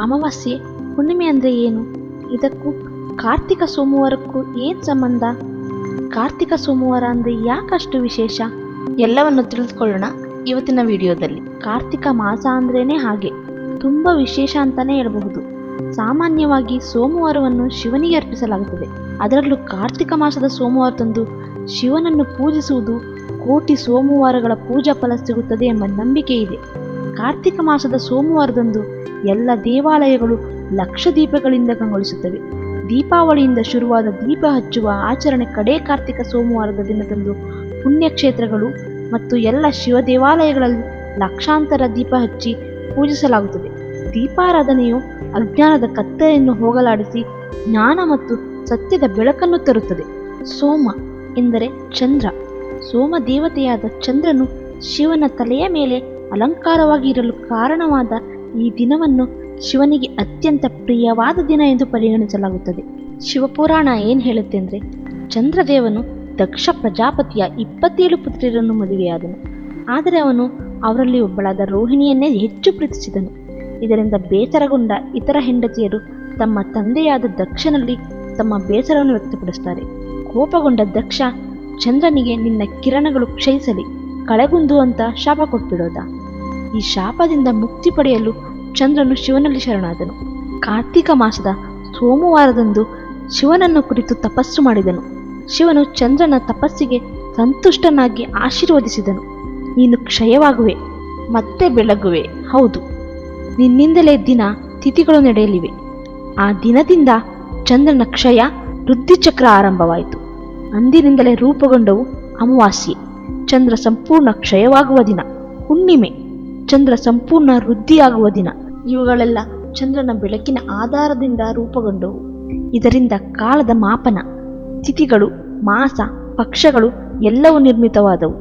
ಅಮಾವಾಸ್ಯೆ, ಹುಣ್ಣಿಮೆ ಅಂದರೆ ಏನು? ಇದಕ್ಕೂ ಕಾರ್ತಿಕ ಸೋಮವಾರಕ್ಕೂ ಏನು ಸಂಬಂಧ? ಕಾರ್ತಿಕ ಸೋಮವಾರ ಅಂದರೆ ಯಾಕಷ್ಟು ವಿಶೇಷ? ಎಲ್ಲವನ್ನು ತಿಳಿದುಕೊಳ್ಳೋಣ ಇವತ್ತಿನ ವಿಡಿಯೋದಲ್ಲಿ. ಕಾರ್ತಿಕ ಮಾಸ ಅಂದ್ರೇನೆ ಹಾಗೆ. ತುಂಬ ವಿಶೇಷ ಅಂತಾನೆ ಹೇಳಬಹುದು. ಸಾಮಾನ್ಯವಾಗಿ ಸೋಮವಾರವನ್ನು ಶಿವನಿಗೆ ಅರ್ಪಿಸಲಾಗುತ್ತದೆ. ಅದರಲ್ಲೂ ಕಾರ್ತಿಕ ಮಾಸದ ಸೋಮವಾರದಂದು ಶಿವನನ್ನು ಪೂಜಿಸುವುದು ಕೋಟಿ ಸೋಮವಾರಗಳ ಪೂಜಾ ಫಲ ಸಿಗುತ್ತದೆ ಎಂಬ ನಂಬಿಕೆ ಇದೆ. ಕಾರ್ತಿಕ ಮಾಸದ ಸೋಮವಾರದಂದು ಎಲ್ಲ ದೇವಾಲಯಗಳು ಲಕ್ಷ ದೀಪಗಳಿಂದ ಕಂಗೊಳಿಸುತ್ತವೆ. ದೀಪಾವಳಿಯಿಂದ ಶುರುವಾದ ದೀಪ ಹಚ್ಚುವ ಆಚರಣೆ ಕಡೇ ಕಾರ್ತಿಕ ಸೋಮವಾರದ ದಿನದಂದು ಪುಣ್ಯಕ್ಷೇತ್ರಗಳು ಮತ್ತು ಎಲ್ಲ ಶಿವ ದೇವಾಲಯಗಳಲ್ಲಿ ಲಕ್ಷಾಂತರ ದೀಪ ಹಚ್ಚಿ ಪೂಜಿಸಲಾಗುತ್ತದೆ. ದೀಪಾರಾಧನೆಯು ಅಜ್ಞಾನದ ಕತ್ತಲೆಯನ್ನು ಹೋಗಲಾಡಿಸಿ ಜ್ಞಾನ ಮತ್ತು ಸತ್ಯದ ಬೆಳಕನ್ನು ತರುತ್ತದೆ. ಸೋಮ ಎಂದರೆ ಚಂದ್ರ. ಸೋಮ ದೇವತೆಯಾದ ಚಂದ್ರನು ಶಿವನ ತಲೆಯ ಮೇಲೆ ಅಲಂಕಾರವಾಗಿ ಇರಲು ಕಾರಣವಾದ ಈ ದಿನವನ್ನು ಶಿವನಿಗೆ ಅತ್ಯಂತ ಪ್ರಿಯವಾದ ದಿನ ಎಂದು ಪರಿಗಣಿಸಲಾಗುತ್ತದೆ. ಶಿವಪುರಾಣ ಏನು ಹೇಳುತ್ತೆ ಅಂದರೆ, ಚಂದ್ರದೇವನು ದಕ್ಷ ಪ್ರಜಾಪತಿಯ ಇಪ್ಪತ್ತೇಳು ಪುತ್ರಿಯರನ್ನು ಮದುವೆಯಾದನು. ಆದರೆ ಅವನು ಅವರಲ್ಲಿ ಒಬ್ಬಳಾದ ರೋಹಿಣಿಯನ್ನೇ ಹೆಚ್ಚು ಪ್ರೀತಿಸಿದನು. ಇದರಿಂದ ಬೇಸರಗೊಂಡ ಇತರ ಹೆಂಡತಿಯರು ತಮ್ಮ ತಂದೆಯಾದ ದಕ್ಷನಲ್ಲಿ ತಮ್ಮ ಬೇಸರವನ್ನು ವ್ಯಕ್ತಪಡಿಸುತ್ತಾರೆ ಕೋಪಗೊಂಡ ದಕ್ಷ, ಚಂದ್ರನಿಗೆ ನಿನ್ನ ಕಿರಣಗಳು ಕ್ಷಯಿಸಲಿ. ಕಳೆಗುಂದು ಅಂತ ಶಾಪ ಕೊಟ್ಬಿಡೋದ. ಈ ಶಾಪದಿಂದ ಮುಕ್ತಿ ಪಡೆಯಲು ಚಂದ್ರನು ಶಿವನಲ್ಲಿ ಶರಣಾದನು. ಕಾರ್ತಿಕ ಮಾಸದ ಸೋಮವಾರದಂದು ಶಿವನನ್ನು ಕುರಿತು ತಪಸ್ಸು ಮಾಡಿದನು. ಶಿವನು ಚಂದ್ರನ ತಪಸ್ಸಿಗೆ ಸಂತುಷ್ಟನಾಗಿ ಆಶೀರ್ವದಿಸಿದನು. ನೀನು ಕ್ಷಯವಾಗುವೆ, ಮತ್ತೆ ಬೆಳಗುವೆ, ಹೌದು. ನಿನ್ನಿಂದಲೇ ದಿನ ತಿಥಿಗಳು ನಡೆಯಲಿವೆ. ಆ ದಿನದಿಂದ ಚಂದ್ರನ ಕ್ಷಯ ವೃದ್ಧಿಚಕ್ರ ಆರಂಭವಾಯಿತು. ಅಂದಿನಿಂದಲೇ ರೂಪುಗೊಂಡವು ಅಮಾವಾಸ್ಯೆ. ಚಂದ್ರ ಸಂಪೂರ್ಣ ಕ್ಷಯವಾಗುವ ದಿನ, ಹುಣ್ಣಿಮೆ, ಚಂದ್ರ ಸಂಪೂರ್ಣ ವೃದ್ಧಿಯಾಗುವ ದಿನ. ಇವುಗಳೆಲ್ಲ ಚಂದ್ರನ ಬೆಳಕಿನ ಆಧಾರದಿಂದ ರೂಪುಗೊಂಡವು. ಇದರಿಂದ ಕಾಲದ ಮಾಪನ, ತಿಥಿಗಳು, ಮಾಸ, ಪಕ್ಷಗಳು ಎಲ್ಲವೂ ನಿರ್ಮಿತವಾದವು.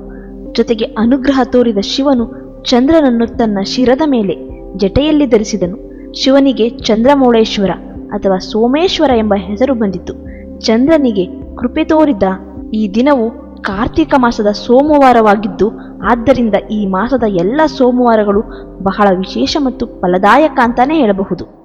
ಜೊತೆಗೆ ಅನುಗ್ರಹ ತೋರಿದ ಶಿವನು ಚಂದ್ರನನ್ನು ತನ್ನ ಶಿರದ ಮೇಲೆ ಜಟೆಯಲ್ಲಿ ಧರಿಸಿದನು. ಶಿವನಿಗೆ ಚಂದ್ರಮೌಳೇಶ್ವರ ಅಥವಾ ಸೋಮೇಶ್ವರ ಎಂಬ ಹೆಸರು ಬಂದಿತು. ಚಂದ್ರನಿಗೆ ಕೃಪೆ ತೋರಿದ ಈ ದಿನವು ಕಾರ್ತಿಕ ಮಾಸದ ಸೋಮವಾರವಾಗಿದ್ದು ಆದ್ದರಿಂದ ಈ ಮಾಸದ ಎಲ್ಲ ಸೋಮವಾರಗಳು ಬಹಳ ವಿಶೇಷ ಮತ್ತು ಫಲದಾಯಕ ಅಂತಾನೆ ಹೇಳಬಹುದು.